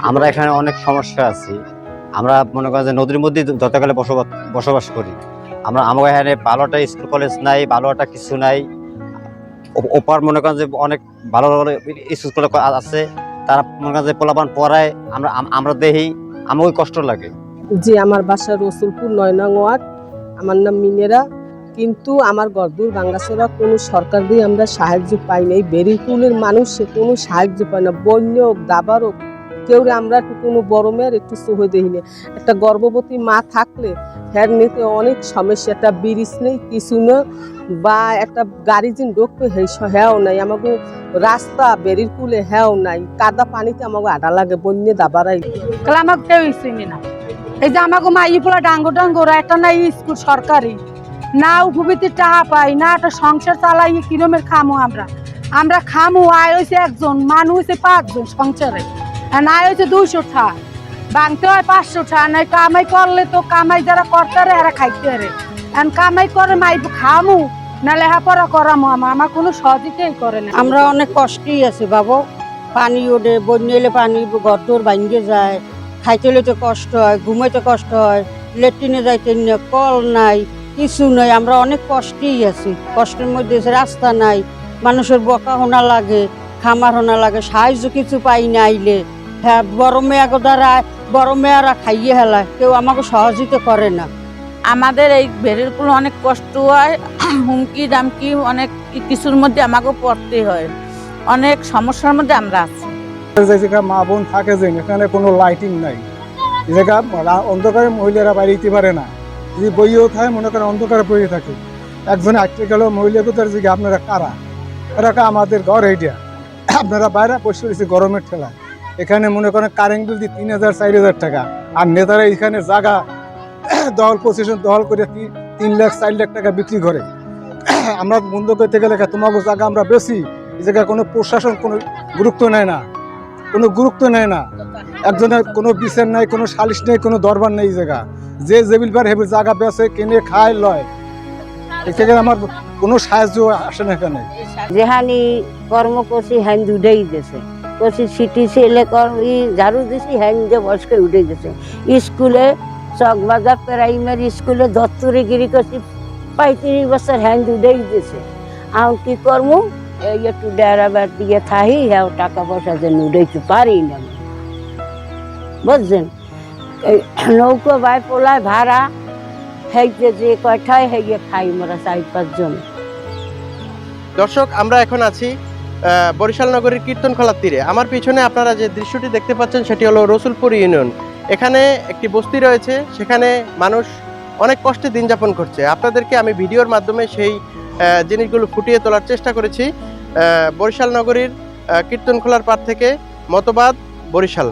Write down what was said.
আমরা এখানে অনেক সমস্যা আছি। আমরা মনে করেন যে নদীর মধ্যে যতকালে বসবাস বসবাস করি। আমরা আমার এখানে ভালো একটা স্কুল, কলেজ নাই ভালো একটা কিছু নাই। ওপার মনে করেন যে অনেক ভালো ভালো স্কুল কলেজ আছে। তারা মনে করেন যে পোলাপান পড়ায়, আমরা আমরা দেখি আমাকে কষ্ট লাগে। জি, আমার বাসা রসুলপুর নয় ওয়ার্ড। আমার নাম মিনেরা। কিন্তু আমার গরদুর বাংলাছড়া কোনো সরকার দিয়ে আমরা সাহায্য পাই না এই বেরিকুলের মানুষ কোনো সাহায্য পায় না। বন্য হোক দাবার হোক কেউ আমরা কোনো বড় মেয়ের একটু সহে দেখি না। একটা গর্ভবতী মা থাকলে হ্যার নিতে অনেক সমস্যা, একটা ব্রিজ নেই, কিছু না, বা একটা গাড়ি যিন ঢুকবে হ্যাও নাই আমাকে রাস্তা বেরির কুলে হ্যাও নাই, কাদা পানিতে আমাকে আডা লাগে, বন্য দাবারাই। তাহলে আমাকে কেউ চিনি না। এই যে আমাকে মাই পোলা ডাঙ্গো ডাঙ্গোরা একটা না স্কুল সরকারি। না উপবৃত্তি টাকা পাই না একটা সংসার চালাই কিরমের খামো আমরা। আমরা খামো, আয় হয়েছে একজন মানুষ হয়েছে পাঁচজন সংসারে। আর না হয়েছে দুইশো টা বাংতে হয় পাঁচশো টা নাই কামাই করলে তো কামাই যারা করতারে এরা খাইতে পারে। এখন কামাই করে মাই খামু না লেখাপড়া করামো আমার আমার কোনো সহযোগিতাই করে না। আমরা অনেক কষ্টেই আছি বাবু। পানি ওঠে, বন্যা এলে পানি ঘর ভাঙ্গে যায়, খাইতে তো কষ্ট হয়, ঘুমাইতে কষ্ট হয়, লেট্রিনে যাইতে কল নাই, কিছু নাই, আমরা অনেক কষ্টেই আছি। কষ্টের মধ্যে রাস্তা নাই, মানুষের বকা হোনা লাগে, খামার হোনা লাগে, সাহায্য কিছু পাই না আইলে। হ্যাঁ বড় মেয়া দ্বারা বড় মেয়ারা খাইয়ে হেলায় কেউ আমাকে সহযোগিতা করে না। আমাদের এই বেড়েরগুলো অনেক কষ্ট হয় হুমকি ডামকি অনেক কিছুর মধ্যে আমাকেও পড়তে হয়। অনেক সমস্যার মধ্যে আমরা আছি। যে মা বোন থাকে যে এখানে কোনো লাইটিং নাই। জায়গা অন্ধকারে মহিলারা বাইরে যেতে পারে না। যদি বইয়েও থাকে মনে করেন অন্ধকারে বইয়ে থাকে। একজনে আটকে গেল মহিলাদের দিকে আপনারা কারা? এরা আমাদের ঘর এইটা। আপনারা বাইরে বসে রয়েছে গরমের ঠেলা এখানে মনে করেন কারেন্ট বিল দিয়ে তিন হাজার, চার হাজার টাকা। আর নেতারা এখানে জায়গা দল পজিশন দল করে তিন লাখ, চার লাখ টাকা বিক্রি করে। আমরা বন্ধ করতে গেলে তোমাকে জায়গা আমরা বেশি। এই জায়গায় কোনো প্রশাসন কোনো গুরুত্ব নেয় না। কোনো গুরুত্ব নেয় না। একজনের কোনো বিচার নাই, কোনো সালিশ নেই, কোনো দরবার নেই জায়গা। যে জেবিল বার হেবিল জায়গা বেছে, কিনে, খায়, লয়। এখানে আমার কোনো সাহায্য আসে না এখানে। যেহানি কর্ম করছি হ্যান উঠেই দিছে। করছি সিটি কর্ম ই ঝাড়ু দিছি হ্যান যে বয়স্কে উঠে দিছে স্কুলে চকবাজার প্রাইমারি স্কুলে দত্তরে গিরি করছি পঁয়ত্রিশ বছর হ্যান উঠেই দিছে আম কি কর্ম? এই একটু ডেরাবার দিয়ে থাহি হ্যাঁ টাকা পয়সা যেন উঠাইতে পারি না। বুঝছেন? এই নৌকো বাই পোলায় ভাড়া হেইতে যে কয়টায় হেয়ে খাই মোরা চার পাঁচজন। দর্শক, আমরা এখন আছি বরিশাল নগরীর কীর্তনখলার তীরে। আমার পিছনে আপনারা যে দৃশ্যটি দেখতে পাচ্ছেন, সেটি হলো রসুলপুর ইউনিয়ন। এখানে একটি বস্তি রয়েছে, সেখানে মানুষ অনেক কষ্টে দিন যাপন করছে। আপনাদেরকে আমি ভিডিওর মাধ্যমে সেই জিনিসগুলো ফুটিয়ে তোলার চেষ্টা করেছি। বরিশাল নগরীর কীর্তনখোলার পার থেকে মতবাদ বরিশাল।